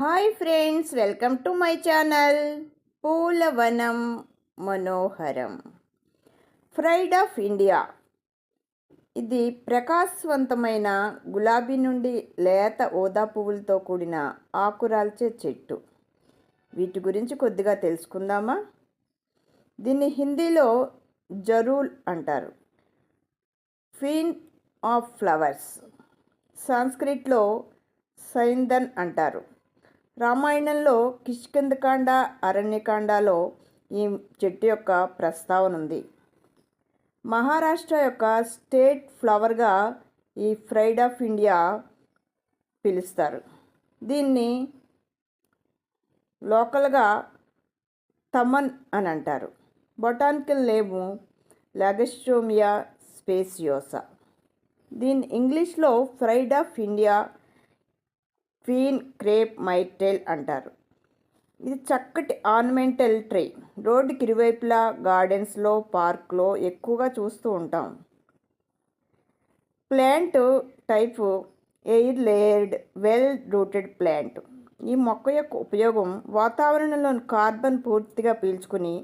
Hi friends welcome to my channel. పూలవనం మనోహరం. Pride of India. ఇది ప్రకాశవంతమైన గులాబీ నుండి లేత ఓదా పువ్వులతో కూడిన ఆకురాల్చే చెట్టు. వీటి గురించి కొద్దిగా తెలుసుకుందామా? దీన్ని హిందీలో జరూల్ అంటారు. ఫీన్ ఆఫ్ ఫ్లవర్స్. సంస్క్రిట్లో సైందన్ అంటారు. రామాయణంలో కిష్కిందకాండ అరణ్యకాండలో ఈ చెట్టు యొక్క ప్రస్తావన ఉంది. మహారాష్ట్ర యొక్క స్టేట్ ఫ్లవర్గా ఈ ఫ్రైడ్ ఆఫ్ ఇండియా పిలుస్తారు. దీన్ని లోకల్గా తమన్ అని అంటారు. Botanical name lagerstroemia speciosa. దీని ఇంగ్లీష్లో pride of India queen crepe myrtle అంటారు. ఇది చక్కటి ఆర్నమెంటల్ ట్రీ. రోడ్డుకి ఇరువైపులా గార్డెన్స్లో పార్క్లో ఎక్కువగా చూస్తూ ఉంటాం. Plant type air layered well rooted plant. ఈ మొక్క యొక్క ఉపయోగం వాతావరణంలోని కార్బన్ పూర్తిగా పీల్చుకుని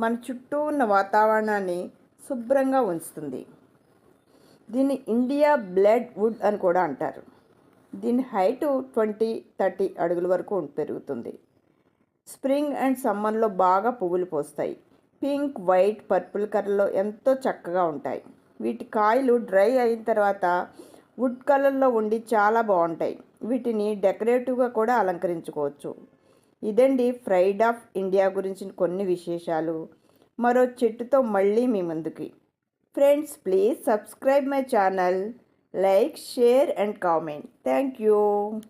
మన చుట్టూ ఉన్న వాతావరణాన్ని శుభ్రంగా ఉంచుతుంది. దీన్ని ఇండియా బ్లడ్ వుడ్ అని కూడా అంటారు. దీని హైటు ట్వంటీ థర్టీ అడుగుల వరకు పెరుగుతుంది. స్ప్రింగ్ అండ్ సమ్మర్లో బాగా పువ్వులు పోస్తాయి. పింక్ వైట్ పర్పుల్ కలర్లో ఎంతో చక్కగా ఉంటాయి. వీటి కాయలు డ్రై అయిన తర్వాత వుడ్ కలర్లో ఉండి చాలా బాగుంటాయి. వీటిని డెకరేటివ్గా కూడా అలంకరించుకోవచ్చు. ఇదండి ఫ్రైడ్ ఆఫ్ ఇండియా గురించి కొన్ని విశేషాలు. మరో చెట్టుతో మళ్ళీ మీ ముందుకి. Friends please subscribe my channel. Like share and comment. Thank you